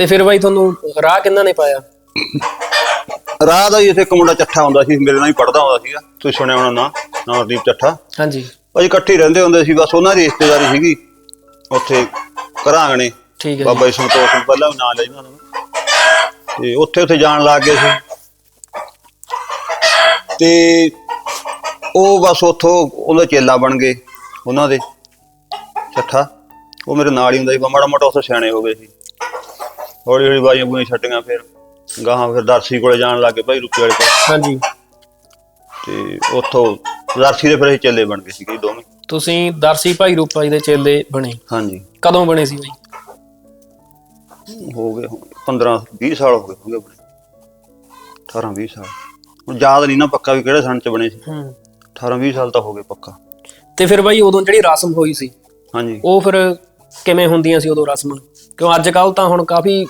ਤੇ ਫਿਰ ਬਾਈ ਤੁਹਾਨੂੰ ਰਾਹ ਕਿੰਨਾ ਨੇ ਪਾਇਆ? ਰਾਹ ਦਾ ਹੀ ਇੱਥੇ ਇੱਕ ਮੁੰਡਾ ਚੱਠਾ ਹੁੰਦਾ ਸੀ ਮੇਰੇ ਨਾਲ ਹੀ ਪੜਦਾ ਹੁੰਦਾ ਸੀਗਾ ਤੁਸੀਂ ਸੁਣਿਆ ਹੋਣਾ ਨਾ ਨਵਦੀਪ ਚੱਠਾ। ਹਾਂਜੀ। ਅਸੀਂ ਇਕੱਠੇ ਰਹਿੰਦੇ ਹੁੰਦੇ ਸੀ ਬਸ ਉਹਨਾਂ ਦੀ ਰਿਸ਼ਤੇਦਾਰੀ ਸੀਗੀ ਉੱਥੇ ਘਰਾਂਗਣੇ ਠੀਕ ਹੈ ਬਾਬਾ ਜੀ ਸੰਤੋਖ ਸਿੰਘ ਪਹਿਲਾਂ ਵੀ ਨਾਂ ਲਿਆ ਇਹਨਾਂ ਦਾ ਤੇ ਉੱਥੇ ਉੱਥੇ ਜਾਣ ਲੱਗ ਗਏ ਸੀ। ਤੇ ਉਹ ਬਸ ਉੱਥੋਂ ਉਹਦਾ ਚੇਲਾ ਬਣ ਗਏ ਉਹਨਾਂ ਦੇ ਚੱਠਾ। ਉਹ ਮੇਰੇ ਨਾਲ ਹੀ ਹੁੰਦਾ ਸੀ ਮਾੜਾ ਮੋਟਾ ਉੱਥੇ ਸਿਆਣੇ ਹੋ ਗਏ ਸੀ। ਹੌਲੀ ਹੌਲੀ ਬਾਈਆਂ ਬੂਈਆਂ ਛੱਡੀਆਂ ਫਿਰ। ਗਾਹਾਂ ਫਿਰ ਦਰਸੀ ਕੋਲੇ ਜਾਣ ਲੱਗੇ ਭਾਈ ਰੁਪਏ ਵਾਲੇ ਕੋਲ। ਹਾਂਜੀ। ਤੇ ਉੱਥੋਂ ਦਰਸੀ ਦੇ ਫਿਰ ਅਸੀਂ ਚੇਲੇ ਬਣ ਗਏ ਸੀ ਕਈ ਦੋਵੇਂ। ਤੁਸੀਂ ਦਰਸੀ ਭਾਈ ਰੂਪਾ ਜੀ ਦੇ ਚੇਲੇ ਬਣੇ। ਹਾਂਜੀ। ਕਦੋਂ ਬਣੇ ਸੀ ਬਾਈ? ਹੋ ਗਏ ਹੋਣਗੇ 15 20 ਸਾਲ ਹੋ ਗਏ ਹੋਣਗੇ ਆਪਣੇ। 18 20 ਸਾਲ। ਹੁਣ ਯਾਦ ਨਹੀਂ ਨਾ ਪੱਕਾ ਵੀ ਕਿਹੜੇ ਸਨ ਚ ਬਣੇ ਸੀ। ਹੂੰ। 18 20 ਸਾਲ ਤਾਂ ਹੋ ਗਏ ਪੱਕਾ। ਤੇ ਫਿਰ ਬਾਈ ਉਦੋਂ ਜਿਹੜੀ ਰਸਮ ਹੋਈ ਸੀ ਹਾਂਜੀ। ਉਹ ਫਿਰ ਕਿਵੇਂ ਹੁੰਦੀਆਂ ਸੀ ਉਦੋਂ ਰਸਮਾਂ? ਕਿਉਂ ਅੱਜ ਕੱਲ ਤਾਂ ਹੁਣ ਕਾਫੀ